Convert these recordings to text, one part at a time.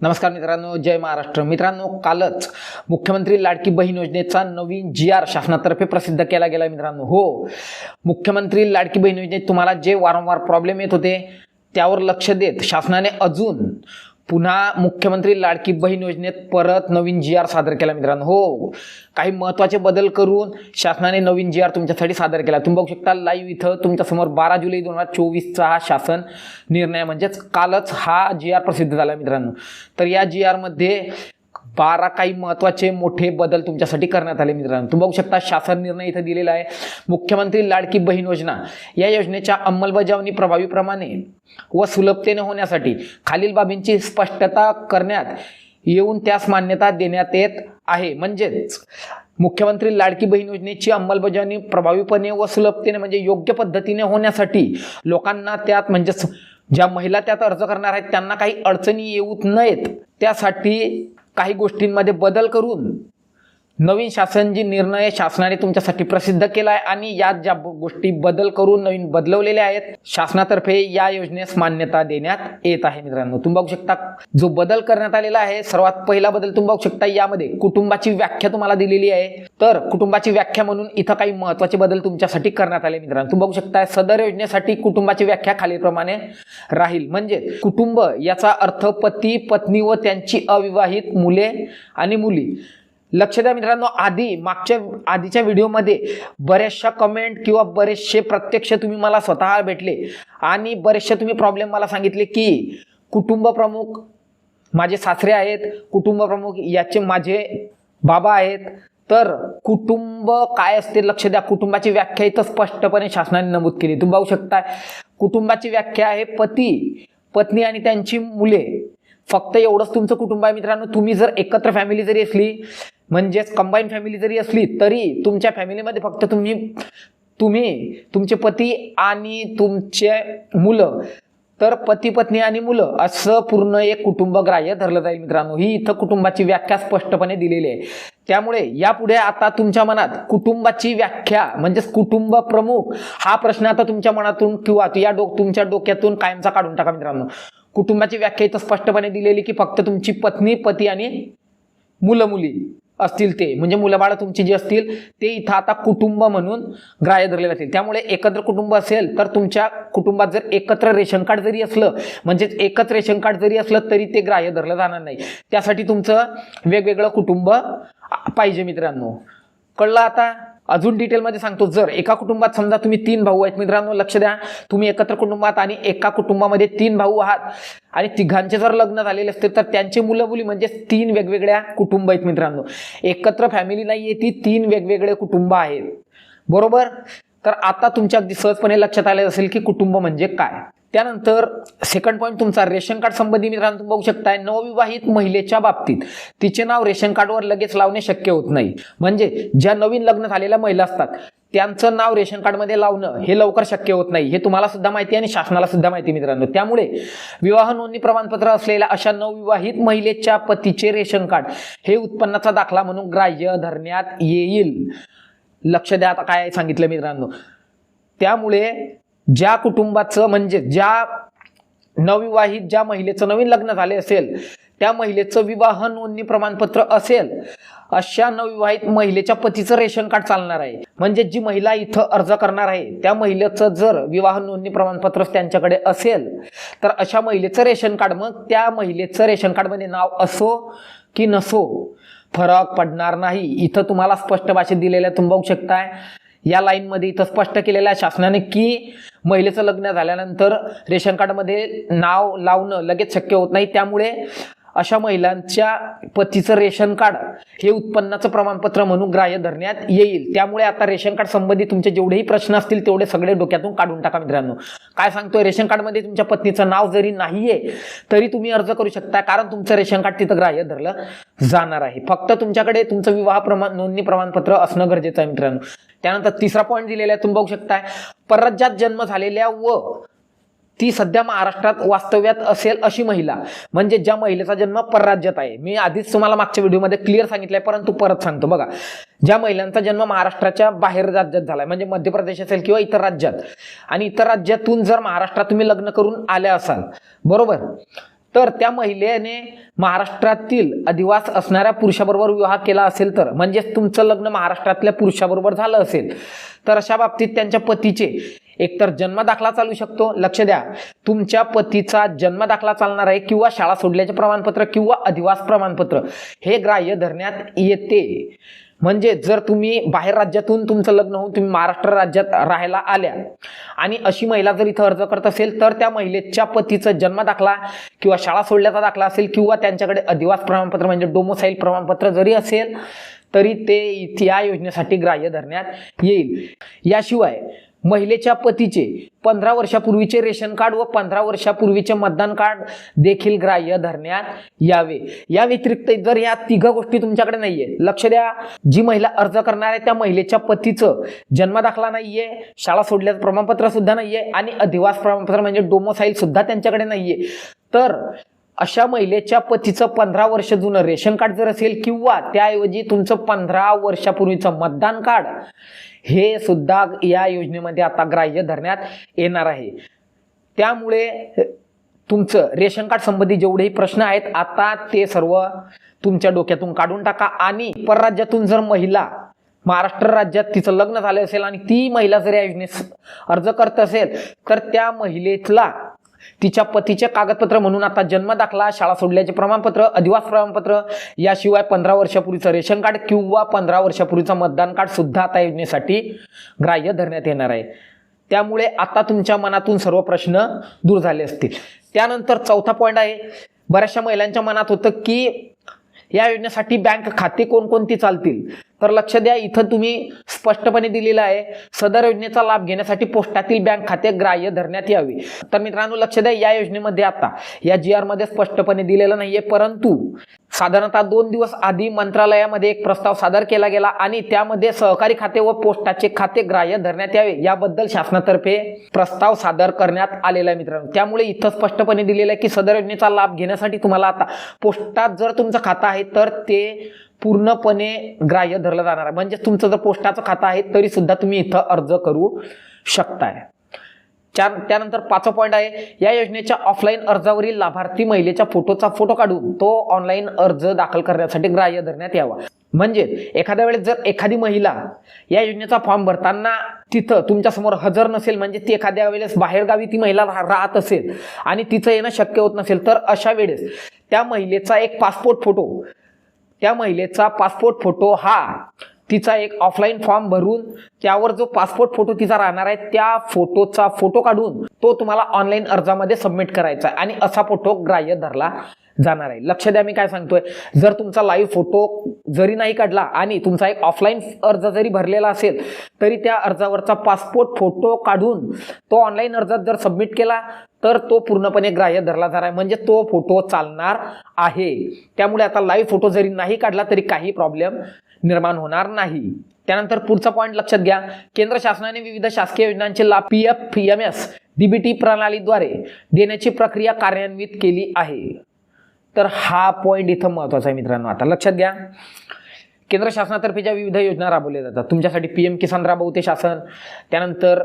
नमस्कार मित्रांनो जय महाराष्ट्र. मित्रांनो कालच मुख्यमंत्री लाडकी बहीण योजनेचा नवीन जी आर शासनातर्फे प्रसिद्ध केला गेला मित्रांनो. हो मुख्यमंत्री लाडकी बहीण योजनेत तुम्हाला जे वारंवार प्रॉब्लेम येत होते त्यावर लक्ष देत शासनाने अजून पुन्हा मुख्यमंत्री लाडकी बहीण योजनेत परत नवीन जी आर सादर केला मित्रांनो. हो काही महत्त्वाचे बदल करून शासनाने नवीन जी आर तुमच्यासाठी सादर केला. तुम्ही बघू शकता लाईव्ह इथं तुमच्यासमोर बारा जुलै दोन हजार चोवीसचा हा शासन निर्णय म्हणजेच कालच हा जी आर प्रसिद्ध झाला मित्रांनो. तर या जी आरमध्ये बारा काही महत्त्वाचे मोठे बदल तुमच्यासाठी करण्यात आले मित्रांनो. तुम्ही बघू शकता शासन निर्णय इथं दिलेला आहे. मुख्यमंत्री लाडकी बहीण योजना. या योजनेच्या अंमलबजावणी प्रभावीप्रमाणे व सुलभतेने होण्यासाठी खालील बाबींची स्पष्टता करण्यात येऊन त्यास मान्यता देण्यात येत आहे. म्हणजेच मुख्यमंत्री लाडकी बहीण योजनेची अंमलबजावणी प्रभावीपणे व सुलभतेने म्हणजे योग्य पद्धतीने होण्यासाठी लोकांना त्यात म्हणजेच ज्या महिला त्यात अर्ज करणार आहेत त्यांना काही अडचणी येऊ नयेत त्यासाठी काही गोष्टींमध्ये बदल करून नवीन शासन जी निर्णय शासनाने तुमच्यासाठी प्रसिद्ध केला आहे आणि यात ज्या गोष्टी बदल करून नवीन बदलवलेल्या आहेत शासनातर्फे या योजनेस मान्यता देण्यात येत आहे मित्रांनो. तुम्ही बघू शकता जो बदल करण्यात आलेला आहे सर्वात पहिला बदल तुम्ही बघू शकता यामध्ये कुटुंबाची व्याख्या तुम्हाला दिलेली आहे. तर कुटुंबाची व्याख्या म्हणून इथं काही महत्त्वाचे बदल तुमच्यासाठी करण्यात आले मित्रांनो. तुम्ही बघू शकता सदर योजनेसाठी कुटुंबाची व्याख्या खालीलप्रमाणे राहील. म्हणजे कुटुंब याचा अर्थ पती पत्नी व त्यांची अविवाहित मुले आणि मुली. लक्ष द्या मित्रांनो आधी मागच्या आधीच्या व्हिडिओमध्ये बऱ्याचशा कमेंट किंवा बरेचसे प्रत्यक्ष तुम्ही मला स्वतः भेटले आणि बरेचसे तुम्ही प्रॉब्लेम मला सांगितले की कुटुंब प्रमुख माझे सासरे आहेत कुटुंब प्रमुख याचे माझे बाबा आहेत. तर कुटुंब काय असते लक्ष द्या. कुटुंबाची व्याख्या इथं स्पष्टपणे शासनाने नमूद केली. तुम्ही पाहू शकता कुटुंबाची व्याख्या आहे पती पत्नी आणि त्यांची मुले. फक्त एवढंच तुमचं कुटुंब आहे मित्रांनो. तुम्ही जर एकत्र फॅमिली जरी असली म्हणजेच कंबाईन फॅमिली जरी असली तरी तुमच्या फॅमिलीमध्ये फक्त तुम्ही तुम्ही तुमचे पती आणि तुमचे मुलं. तर पती पत्नी आणि मुलं असं पूर्ण एक कुटुंब ग्राह्य धरलं जाईल मित्रांनो. ही इथं कुटुंबाची व्याख्या स्पष्टपणे दिलेली आहे. त्यामुळे यापुढे आता तुमच्या मनात कुटुंबाची व्याख्या म्हणजेच कुटुंब प्रमुख हा प्रश्न आता तुमच्या मनातून किंवा या डो तुमच्या डोक्यातून कायमचा काढून टाका मित्रांनो. कुटुंबाची व्याख्या इथं स्पष्टपणे दिलेली की फक्त तुमची पत्नी पती आणि मुलं मुली असतील ते. म्हणजे मुलंबाळं तुमची जी असतील ते इथं आता कुटुंब म्हणून ग्राह्य धरले जातील. त्यामुळे एकत्र कुटुंब असेल तर तुमच्या कुटुंबात जर एकत्र रेशन कार्ड जरी असलं म्हणजेच एकच रेशन कार्ड जरी असलं तरी ते ग्राह्य धरलं जाणार नाही. त्यासाठी तुमचं वेगवेगळं कुटुंब पाहिजे मित्रांनो. कळलं आता? अजून डिटेलमध्ये सांगतो. जर एका कुटुंबात समजा तुम्ही तीन भाऊ आहेत मित्रांनो लक्ष द्या. तुम्ही एकत्र कुटुंबात आणि एका कुटुंबामध्ये तीन भाऊ आहात आणि तिघांचे जर लग्न झालेले असतील तर त्यांचे मुलं मुली म्हणजे तीन वेगवेगळ्या कुटुंब आहेत मित्रांनो. एकत्र फॅमिली नाही आहे ती तीन वेगवेगळे कुटुंब आहेत. बरोबर? तर आता तुमच्या अगदी सहजपणे लक्षात आले असेल की कुटुंब म्हणजे काय. त्यानंतर सेकंड पॉईंट तुमचा रेशन कार्ड संबंधी मित्रांनो तुम्ही बघू शकताय नवविवाहित महिलेच्या बाबतीत तिचे नाव रेशन कार्डवर लगेच लावणे शक्य होत नाही. म्हणजे ज्या नवीन लग्न झालेल्या महिला असतात त्यांचं नाव रेशन कार्डमध्ये लावणं हे लवकर शक्य होत नाही. हे तुम्हाला सुद्धा माहिती आणि शासनाला सुद्धा माहिती मित्रांनो. त्यामुळे विवाह नोंदणी प्रमाणपत्र असलेल्या अशा नवविवाहित महिलेच्या पतीचे रेशन कार्ड हे उत्पन्नाचा दाखला म्हणून ग्राह्य धरण्यात येईल. लक्ष द्या आता काय सांगितलं मित्रांनो. त्यामुळे ज्या कुटुंबाचं म्हणजे ज्या नवविवाहित ज्या महिलेचं नवीन लग्न झाले असेल त्या महिलेचं विवाह नोंदणी प्रमाणपत्र असेल अशा नवविवाहित महिलेच्या पतीचं रेशन कार्ड चालणार आहे. म्हणजे जी महिला इथं अर्ज करणार आहे त्या महिलेचं जर विवाह नोंदणी प्रमाणपत्र त्यांच्याकडे असेल तर अशा महिलेचं रेशन कार्ड मग त्या महिलेचं रेशन कार्डमध्ये म्हणजे नाव असो की नसो फरक पडणार नाही. इथं तुम्हाला स्पष्ट भाषेत दिलेलं आहे तुम्ही बघू शकताय. या लाईनमध्ये इथं स्पष्ट केलेलं आहे शासनाने की महिलेचं लग्न झाल्यानंतर रेशन कार्डमध्ये नाव लावणं लगेच शक्य होत नाही. त्यामुळे अशा महिलांच्या पतीचं रेशन कार्ड हे उत्पन्नाचं प्रमाणपत्र म्हणून ग्राह्य धरण्यात येईल. त्यामुळे आता रेशन कार्ड संबंधी तुमचे जेवढेही प्रश्न असतील तेवढे सगळे डोक्यातून काढून टाका मित्रांनो. काय सांगतोय? रेशन कार्डमध्ये तुमच्या पत्नीचं नाव जरी नाहीये तरी तुम्ही अर्ज करू शकता कारण तुमचं रेशन कार्ड तिथं ग्राह्य धरलं जाणार आहे. फक्त तुमच्याकडे तुमचं विवाह प्रमाण नोंदणी प्रमाणपत्र असणं गरजेचं आहे मित्रांनो. त्यानंतर तिसरा पॉईंट दिलेला आहे तुम्ही बघू शकताय. परराज्यात जन्म झालेल्या व ती सध्या महाराष्ट्रात वास्तव्यात असेल अशी महिला. म्हणजे ज्या महिलेचा जन्म परराज्यात आहे. मी आधीच तुम्हाला मागच्या व्हिडिओमध्ये क्लिअर सांगितलंय परंतु परत सांगतो. बघा ज्या महिलांचा जन्म महाराष्ट्राच्या बाहेर राज्यात झालाय म्हणजे मध्य प्रदेश असेल किंवा इतर राज्यात आणि इतर राज्यातून जर महाराष्ट्रात तुम्ही लग्न करून आल्या असाल बरोबर? तर त्या महिलेने महाराष्ट्रातील अधिवास असणाऱ्या पुरुषाबरोबर विवाह केला असेल तर म्हणजेच तुमचं लग्न महाराष्ट्रातल्या पुरुषाबरोबर झालं असेल तर अशा बाबतीत त्यांच्या पतीचे एकतर जन्म दाखला चालू शकतो. लक्ष द्या. तुमच्या पतीचा जन्मदाखला चालणार आहे किंवा शाळा सोडल्याचे प्रमाणपत्र किंवा अधिवास प्रमाणपत्र. हे ग्राह्य धरण्यात येते. म्हणजे जर तुम्ही बाहेर राज्यातून तुमचं लग्न होऊन तुम्ही महाराष्ट्र राज्यात राहायला आल्या आणि अशी महिला जर इथं अर्ज करत असेल तर त्या महिलेच्या पतीचं जन्म दाखला किंवा शाळा सोडल्याचा दाखला असेल किंवा त्यांच्याकडे अधिवास प्रमाणपत्र म्हणजे डोमोसाईल प्रमाणपत्र जरी असेल तरी ते इथे या योजनेसाठी ग्राह्य धरण्यात येईल. याशिवाय महिलेच्या पतीचे पंधरा वर्षापूर्वीचे रेशन कार्ड व पंधरा वर्षापूर्वीचे मतदान कार्ड देखील ग्राह्य धरण्यात यावे. या व्यतिरिक्त जर या तिघ गोष्टी तुमच्याकडे नाहीये लक्ष द्या. जी महिला अर्ज करणार आहे त्या महिलेच्या पतीचं जन्मदाखला नाहीये शाळा सोडल्याचं प्रमाणपत्र सुद्धा नाहीये आणि अधिवास प्रमाणपत्र म्हणजे डोमोसाईल सुद्धा त्यांच्याकडे नाहीये. तर अशा महिलेच्या पतीचं पंधरा वर्ष जुनं रेशन कार्ड जर असेल किंवा त्याऐवजी तुमचं पंधरा वर्षापूर्वीचं मतदान कार्ड हे सुद्धा या योजनेमध्ये आता ग्राह्य धरण्यात येणार आहे. त्यामुळे तुमचं रेशन कार्ड संबंधी जेवढेही प्रश्न आहेत आता ते सर्व तुमच्या डोक्यातून काढून टाका. आणि परराज्यातून जर महिला महाराष्ट्र राज्यात तिचं लग्न झालं असेल आणि ती महिला जर या योजनेस अर्ज करत असेल तर त्या महिलेला तिच्या पतीचे कागदपत्र म्हणून आता जन्म दाखला शाळा सोडल्याचे प्रमाणपत्र अधिवास प्रमाणपत्र. याशिवाय पंधरा वर्षापूर्वीचं रेशन कार्ड किंवा पंधरा वर्षापूर्वीचं मतदान कार्ड सुद्धा आता योजनेसाठी ग्राह्य धरण्यात येणार आहे. त्यामुळे आता तुमच्या मनातून सर्व प्रश्न दूर झाले असतील. त्यानंतर चौथा पॉईंट आहे बऱ्याचशा महिलांच्या मनात होतं की या योजनेसाठी बँक खाते कोणकोणती चालतील? तर लक्ष द्या इथं तुम्ही स्पष्टपणे दिलेलं आहे. सदर योजनेचा लाभ घेण्यासाठी पोस्टातील बँक खाते ग्राह्य धरण्यात यावे. तर मित्रांनो लक्ष द्या या योजनेमध्ये आता. या जी आरमध्ये स्पष्टपणे दिलेलं नाहीये परंतु साधारणतः दोन दिवस आधी मंत्रालयामध्ये एक प्रस्ताव सादर केला गेला आणि त्यामध्ये सहकारी खाते व पोस्टाचे खाते ग्राह्य धरण्यात यावे. याबद्दल शासनातर्फे प्रस्ताव सादर करण्यात आलेला आहे मित्रांनो. त्यामुळे इथं स्पष्टपणे दिलेलं आहे की सदर योजनेचा लाभ घेण्यासाठी तुम्हाला आता पोस्टात जर तुमचं खातं आहे तर ते पूर्णपणे ग्राह्य धरलं जाणार आहे. म्हणजे तुमचं जर पोस्टाचं खातं आहे तरी सुद्धा तुम्ही इथं अर्ज करू शकताय. चार त्यानंतर पाचवा पॉईंट आहे या योजनेच्या ऑफलाईन अर्जावरील लाभार्थी महिलेच्या फोटोचा फोटो काढून तो ऑनलाईन अर्ज दाखल करण्यासाठी ग्राह्य धरण्यात यावा. म्हणजे एखाद्या वेळेस जर एखादी महिला या योजनेचा फॉर्म भरताना तिथं तुमच्यासमोर हजर नसेल म्हणजे ती एखाद्या वेळेस बाहेरगावी ती महिला राहत असेल आणि तिचं येणं शक्य होत नसेल तर अशा वेळेस त्या महिलेचा एक पासपोर्ट फोटो त्या महिलेचा पासपोर्ट फोटो हा तिचा एक ऑफलाईन फॉर्म भरून त्यावर जो पासपोर्ट फोटो तिचा राहणार आहे त्या फोटोचा फोटो काढून तो तुम्हाला ऑनलाईन अर्जामध्ये सबमिट करायचा आहे. आणि असा फोटो ग्राह्य धरला. जाणार आहे. लक्ष द्या मी काय सांगतोय. जर तुमचा लाईव्ह फोटो जरी नाही काढला आणि तुमचा एक ऑफलाईन अर्ज जरी भरलेला असेल तरी त्या अर्जावरचा पासपोर्ट फोटो काढून तो ऑनलाईन अर्जात जर सबमिट केला तर तो पूर्णपणे ग्राह्य धरला जाणार आहे. म्हणजे तो फोटो चालणार आहे. त्यामुळे आता लाईव्ह फोटो जरी नाही काढला तरी काही प्रॉब्लेम निर्माण होणार नाही. त्यानंतर पुढचा पॉईंट लक्षात घ्या. केंद्र शासनाने विविध शासकीय योजनांचे लाभ P F M S DBT प्रणालीद्वारे देण्याची प्रक्रिया कार्यान्वित केली आहे. तर हा पॉईंट इथं महत्त्वाचा आहे मित्रांनो. आता लक्षात घ्या. केंद्र शासनातर्फे ज्या विविध योजना राबवल्या जातात तुमच्यासाठी पी एम किसान राबवते शासन त्यानंतर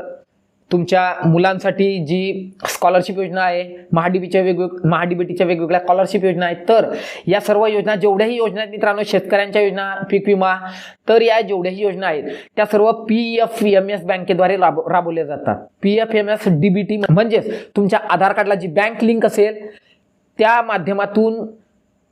तुमच्या मुलांसाठी जी स्कॉलरशिप योजना आहे महाडीबीच्या वेगवेग महाडीबीटीच्या वेगवेगळ्या स्कॉलरशिप योजना आहेत तर या सर्व योजना जेवढ्याही योजना आहेत मित्रांनो शेतकऱ्यांच्या योजना पीक विमा तर या जेवढ्याही योजना आहेत त्या सर्व पी एफ एम एस बँकेद्वारे राब राबवल्या जातात. P F M S D B T म्हणजेच तुमच्या आधार कार्डला जी बँक लिंक असेल त्या माध्यमातून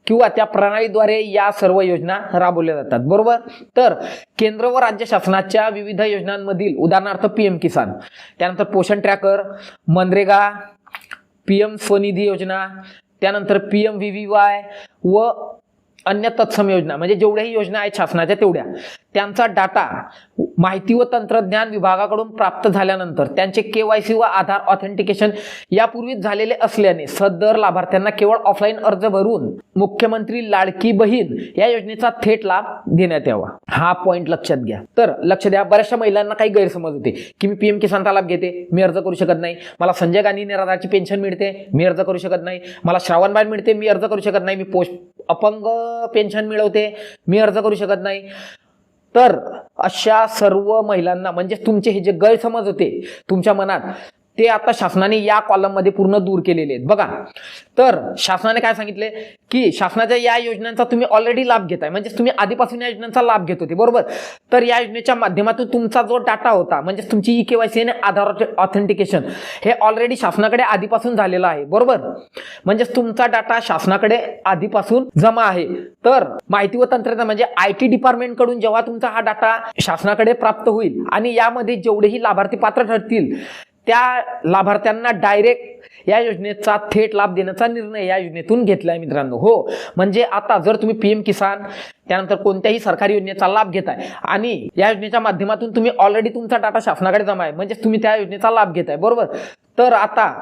किंवा त्या प्रणालीद्वारे या सर्व योजना राबवल्या जातात. बरोबर? तर केंद्र व राज्य शासनाच्या विविध योजनांमधील उदाहरणार्थ पी एम किसान त्यानंतर Poshan tracker MNREGA P M Svanidhi योजना त्यानंतर P M V V Y व अन्य तत्सम योजना म्हणजे जेवढ्याही योजना आहेत शासनाच्या तेवढ्या. त्यांचा डाटा माहिती व तंत्रज्ञान विभागाकडून प्राप्त झाल्यानंतर त्यांचे के व आधार ऑथेंटिकेशन यापूर्वीच झालेले असल्याने सदर लाभार्थ्यांना केवळ ऑफलाईन अर्ज भरून मुख्यमंत्री लाडकी बहीण या योजनेचा थेट लाभ देण्यात यावा. हा पॉईंट लक्षात घ्या. तर लक्ष द्या बऱ्याचशा महिलांना काही गैरसमज होते. की मी पीएम किसानचा लाभ घेते मी अर्ज करू शकत नाही. मला संजय गांधी निराधारची पेन्शन मिळते मी अर्ज करू शकत नाही. मला श्रावणबाई मिळते मी अर्ज करू शकत नाही. मी पोस्ट अपंग पेन्शन मिळवते. मी अर्ज करू शकत नाही. तर अशा सर्व महिलांना म्हणजे तुमचे हे जे गैरसमज होते तुमच्या मनात ते आता शासनाने या कॉलममध्ये पूर्ण दूर केलेले आहेत. बघा. तर शासनाने काय सांगितले? की शासनाच्या या योजनांचा तुम्ही ऑलरेडी लाभ घेताय. म्हणजे तुम्ही आधीपासून या योजनांचा लाभ घेत होते. बरोबर? तर या योजनेच्या माध्यमातून तुमचा जो डाटा होता म्हणजे तुमची ई केवायसी आणि आधार ऑथेंटिकेशन हे ऑलरेडी शासनाकडे आधीपासून झालेलं आहे. बरोबर? म्हणजेच तुमचा डाटा शासनाकडे आधीपासून जमा आहे. तर माहिती व तंत्रज्ञान म्हणजे आय टी डिपार्टमेंटकडून जेव्हा तुमचा हा डाटा शासनाकडे प्राप्त होईल आणि यामध्ये जेवढेही लाभार्थी पात्र ठरतील त्या लाभार्थ्यांना डायरेक्ट या योजनेचा थेट लाभ देण्याचा निर्णय या योजनेतून घेतलाय मित्रांनो. हो म्हणजे आता जर तुम्ही पीएम किसान त्यानंतर कोणत्याही सरकारी योजनेचा लाभ घेताय आणि या योजनेच्या माध्यमातून तुम्ही ऑलरेडी तुमचा डाटा शासनाकडे जमा आहे म्हणजे तुम्ही त्या योजनेचा लाभ घेताय बरोबर? तर आता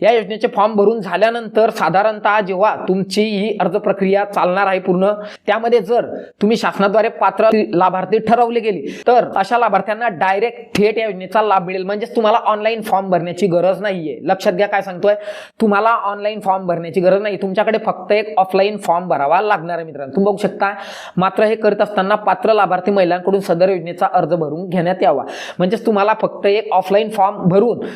या योजनेचे फॉर्म भरून झाल्यानंतर साधारणतः जेव्हा तुमची ही अर्ज प्रक्रिया चालणार आहे पूर्ण त्यामध्ये जर तुम्ही शासनाद्वारे पात्र लाभार्थी ठरवले गेले तर अशा लाभार्थ्यांना डायरेक्ट थेट या योजनेचा लाभ मिळेल. म्हणजेच तुम्हाला ऑनलाईन फॉर्म भरण्याची गरज नाहीये. लक्षात घ्या काय सांगतोय. तुम्हाला ऑनलाईन फॉर्म भरण्याची गरज नाही तुमच्याकडे फक्त एक ऑफलाईन फॉर्म भरावा लागणार आहे मित्रांनो. तुम्ही बघू शकता मात्र हे करत असताना पात्र लाभार्थी महिलांकडून सदर योजनेचा अर्ज भरून घेण्यात यावा. म्हणजेच तुम्हाला फक्त एक ऑफलाईन फॉर्म भरून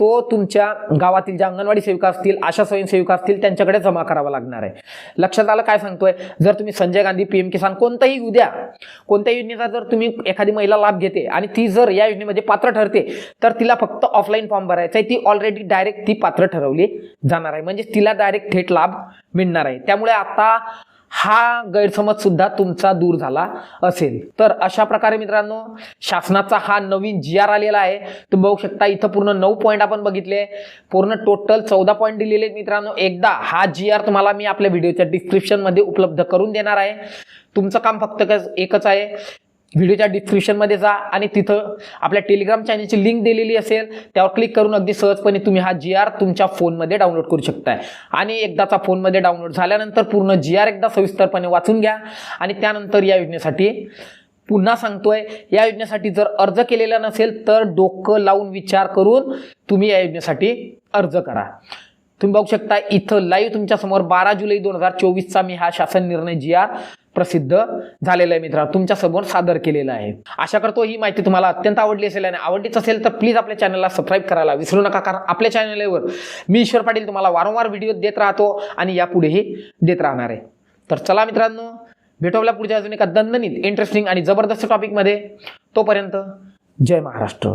तो तुमच्या गावातील ज्या अंगणवाडी सेविका असतील आशा स्वयंसेविका असतील त्यांच्याकडे जमा करावा लागणार आहे. लक्षात आलं काय सांगतोय? जर तुम्ही संजय गांधी पीएम किसान कोणताही उद्या कोणत्या योजनेचा जर तुम्ही एखादी महिला लाभ घेते आणि ती जर या योजनेमध्ये पात्र ठरते तर तिला फक्त ऑफलाईन फॉर्म भरायचा आहे. ती ऑलरेडी डायरेक्ट ती पात्र ठरवली जाणार आहे. म्हणजे तिला डायरेक्ट थेट लाभ मिळणार आहे. त्यामुळे आता हा गैरसमज सुद्धा तुमचा दूर झाला असेल. तर अशा प्रकारे मित्रांनो शासनाचा हा नवीन जी आर आलेला आहे. तुम्ही बघू शकता इथं पूर्ण नऊ पॉईंट आपण बघितले. पूर्ण टोटल चौदा पॉईंट दिलेले आहेत मित्रांनो. एकदा हा जी आर तुम्हाला मी आपल्या व्हिडिओच्या डिस्क्रिप्शनमध्ये उपलब्ध करून देणार आहे. तुमचं काम फक्त एकच आहे. व्हिडिओच्या डिस्क्रिप्शनमध्ये जा आणि तिथं आपल्या टेलिग्राम चॅनलची लिंक दिलेली असेल त्यावर क्लिक करून अगदी सहजपणे तुम्ही हा जी आर तुमच्या फोनमध्ये डाउनलोड करू शकताय. आणि एकदाचा फोनमध्ये डाउनलोड झाल्यानंतर पूर्ण जी आर एकदा सविस्तरपणे वाचून घ्या. आणि त्यानंतर या योजनेसाठी पुन्हा सांगतोय या योजनेसाठी जर अर्ज केलेला नसेल तर डोकं लावून विचार करून तुम्ही या योजनेसाठी अर्ज करा. तुम्ही बघू शकता इथं लाईव्ह तुमच्यासमोर बारा जुलै दोन हजार चोवीसचा मी हा शासन निर्णय जी आर प्रसिद्ध झालेला आहे मित्रांनो. तुमच्यासमोर सादर केलेला आहे. आशा करतो ही माहिती तुम्हाला अत्यंत आवडली असेल आणि आवडलीच असेल तर प्लीज आपल्या चॅनलला सबस्क्राईब करायला विसरू नका कारण आपल्या चॅनलवर मी ईश्वर पाटील तुम्हाला वारंवार व्हिडिओ देत राहतो आणि यापुढेही देत राहणार आहे. तर चला मित्रांनो भेटू आपल्या पुढच्या अजून एका दणदणीत इंटरेस्टिंग आणि जबरदस्त टॉपिकमध्ये तोपर्यंत जय महाराष्ट्र.